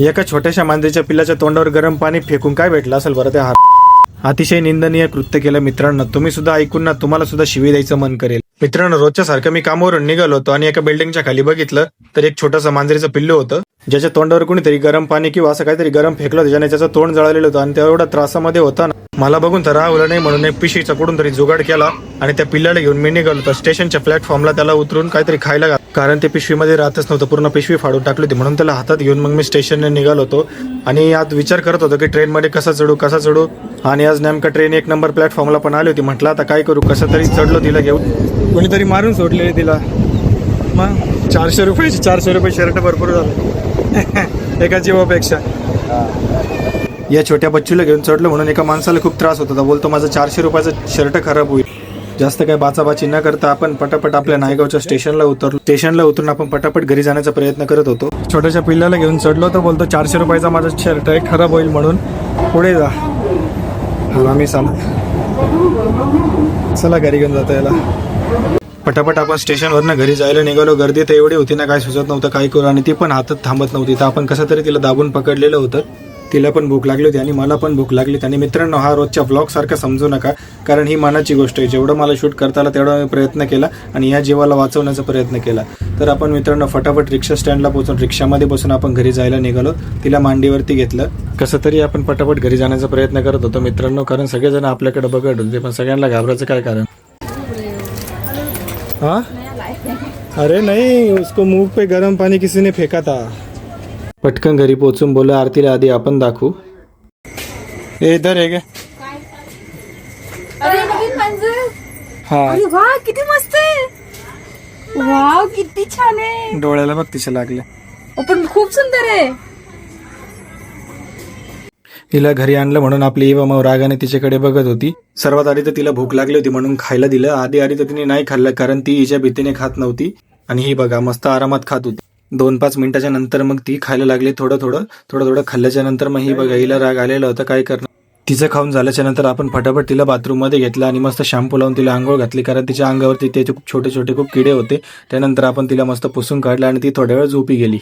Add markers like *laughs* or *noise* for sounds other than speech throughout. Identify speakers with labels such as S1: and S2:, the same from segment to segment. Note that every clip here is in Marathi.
S1: एका छोट्याशा मांजरीच्या पिल्लाच्या तोंडावर गरम पाणी फेकून काय भेटलं असेल बरं त्या अतिशय निंदनीय कृत्य केलं मित्रांनो. तुम्ही सुद्धा ऐकून ना तुम्हाला सुद्धा शिवी द्यायचं मन करेल. मित्रांनो रोजच्या सारखं मी कामावरून निघालो होतो आणि एका बिल्डिंगच्या खाली बघितलं तर एक छोटंसं मांजरीचं पिल्लू होतं. ज्याच्या तोंडावर कुणीतरी गरम पाणी किंवा असं काहीतरी गरम फेकलं होतं ज्याने त्याचं तोंड जळालेलं होतं आणि त्या एवढा त्रासामध्ये होता ना. मला बघून तर राहलं नाही म्हणून एक पिशीचा कुठून तरी जुगाड केला आणि त्या पिल्लाला घेऊन मी निघालो तर स्टेशनच्या प्लॅटफॉर्मला त्याला उतरून काहीतरी खायला घाल कारण ते पिशवीमध्ये राहतच नव्हतं. पूर्ण पिशवी फाडून टाकली होती. म्हणून त्याला हातात घेऊन मग मी स्टेशनने निघालो होतो. आणि यात विचार करत होतो की ट्रेनमध्ये कसा चढू कसा चढू. आणि आज नेमका ट्रेन एक नंबर प्लॅटफॉर्मला पण आली होती. म्हटलं आता काय करू? कसं तरी चढलो तिला घेऊन. कोणीतरी मारून सोडलेले तिला. मग चारशे रुपये चारशे रुपये शर्ट भरपूर झालं. *laughs* एका जीवापेक्षा. या छोट्या बच्चूला घेऊन चढलो म्हणून एका माणसाला खूप त्रास होत होता. बोलतो माझं चारशे रुपयाचा शर्ट खराब होईल. जास्त काय बाचाबाची न करता आपण पटापट आपल्या नायगावच्या स्टेशनला उतरलो. स्टेशनला उतरून आपण पटापट घरी जाण्याचा प्रयत्न करत होतो. छोट्याशा पिल्लाला घेऊन चढलो तर बोलतो चारशे रुपयाचा माझा शर्ट आहे खराब होईल म्हणून. पुढे जा. आम्ही सांग चला घरी घेऊन जातो याला. पटापट आपण स्टेशनवरनं घरी जायला निघालो. गर्दी तर एवढी होती ना काय सुचत नव्हतं काय करू आणि ती पण हातात थांबत नव्हती. तर आपण कसं तरी तिला दाबून पकडलेलं होतं. तिला पण भूक लागली होती आणि मला पण भूक लागली होती. आणि मित्रांनो हा रोजच्या ब्लॉग सारखा समजू नका कारण ही मनाची गोष्ट आहे. जेवढं मला शूट करता आलं तेवढा मी प्रयत्न केला आणि या जीवाला वाचवण्याचा प्रयत्न केला. तर आपण मित्रांनो फटाफट रिक्षा स्टँडला पोहोचून रिक्षामध्ये बसून आपण घरी जायला निघालो. तिला मांडीवरती घेतलं. कसं तरी आपण पटापट घरी जाण्याचा प्रयत्न करत होतो मित्रांनो कारण सगळेजण आपल्याकडे बघत होते पण सगळ्यांना घाबरायचं काय कारण? हाँ? अरे नहीं उसको मुंह पे गर्म पानी किसी ने फेंका था. पटकन घरी पोहोचून बोल आरतीला आधी आपण दाखवू. ए
S2: मंजूर
S1: हा.
S2: अरे वा किती मस्त वाव किती छान आहे.
S1: डोळ्याला बघ तिच्या लागले.
S2: पण खूप सुंदर आहे.
S1: तिला घरी आणलं म्हणून आपली इवा मग रागाने तिच्याकडे बघत होती. सर्वात आधी तर तिला भूक लागली होती म्हणून खायला दिलं. आधी आधी तर तिने नाही खाल्लं कारण ती हिच्या भीतीने खात नव्हती. आणि ही बघा मस्त आरामात खात होती. दोन पाच मिनिटाच्या नंतर मग ती खायला लागली थोडं थोडं थोडं थोडं खाल्ल्याच्या नंतर मग ही बघा हिला राग आलेला होता काय करणार? तिचं खाऊन झाल्याच्यानंतर आपण फटाफट तिला बाथरूममध्ये घेतलं आणि मस्त शॅम्पू लावून तिला आंघोळ घातली कारण तिच्या अंगावरती त्याचे खूप छोटे छोटे खूप किडे होते. त्यानंतर आपण तिला मस्त पुसून काढलं आणि ती थोड्या वेळ झोपी गेली.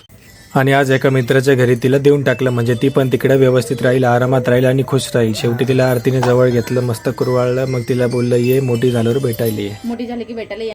S1: आणि आज एका मित्राच्या घरी तिला देऊन टाकलं म्हणजे ती पण तिकडे व्यवस्थित राहील आरामात राहील आणि खुश राहील. शेवटी तिला आरतीने जवळ घेतलं मस्त कुरवाळलं मग तिला बोललं ये मोठी झाल्यावर भेटायला ये.
S2: मोठी झाली की भेटायला